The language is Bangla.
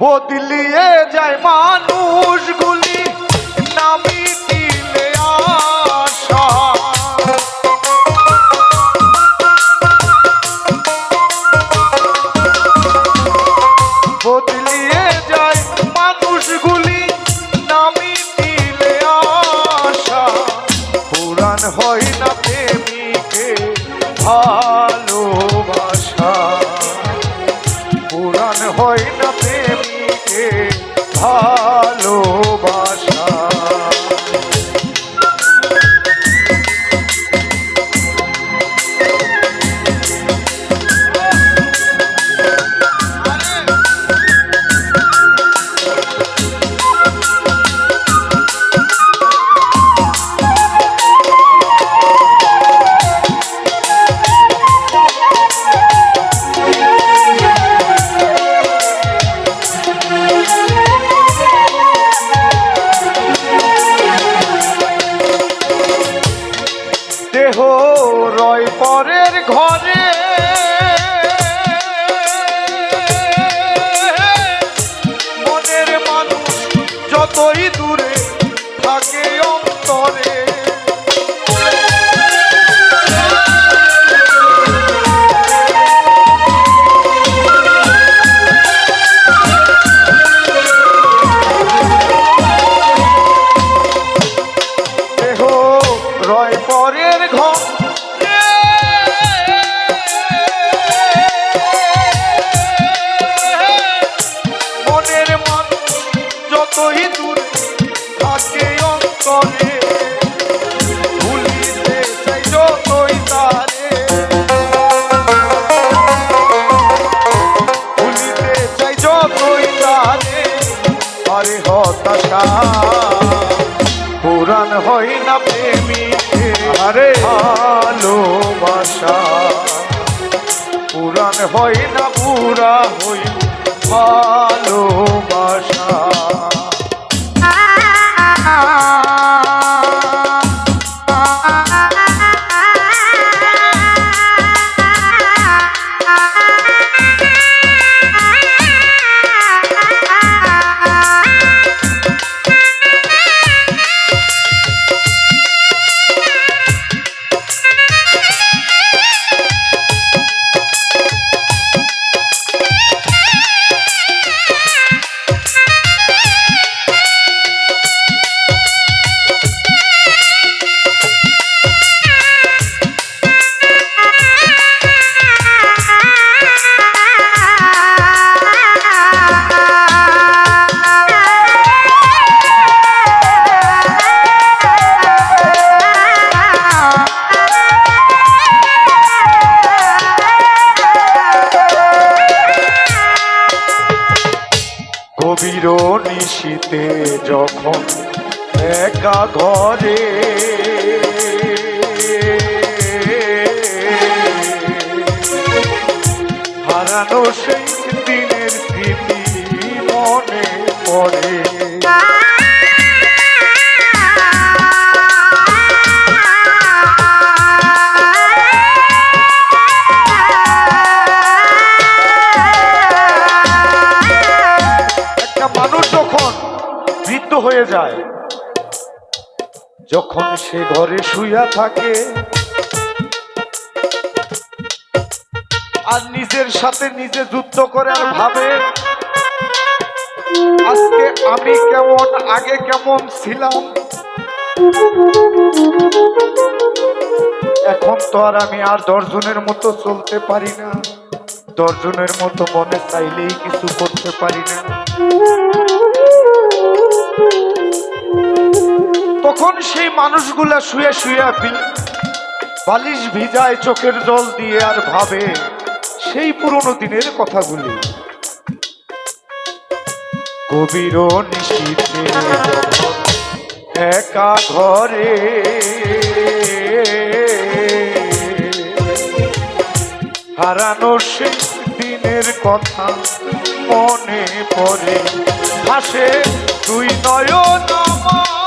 বদলিয়ে যায় মানুষগুলি নামি বদলিয়ে যায় মানুষগুলি নামি হয় হয় না প্রেমিকে। ভালোবাসা দেহ রয় পরের ঘরে। হতাশা। পুরাণ হই না প্রেমী আরে। ভালোবাসা। পুরাণ হই না পুরা হই ভালোবাসা। নিশীতে যখন একা ঘরে হারানো সেই দিনের প্রীতি মনে পড়ে। হয়ে যায়। যখন সে ঘরে শুইয়া থাকে, আর নিজের সাথে নিজে যুদ্ধ করে আর ভাবে, আজকে আমি কেমন, আগে কেমন ছিলাম? এখন তো আর আমি আর দর্জনের মতো চলতে পারি না। দর্জনের মতো মনে চাইলেই কিছু করতে পারি না। তখন সেই মানুষগুলা শুয়ে শুয়ে বালিশ ভিজায় চোখের জল দিয়ে আর ভাবে সেই পুরনো দিনের কথাগুলি। নিশীতে একা ঘরে হারানো সেই দিনের কথা মনে পড়ে। হাসে তুই নয় আমার।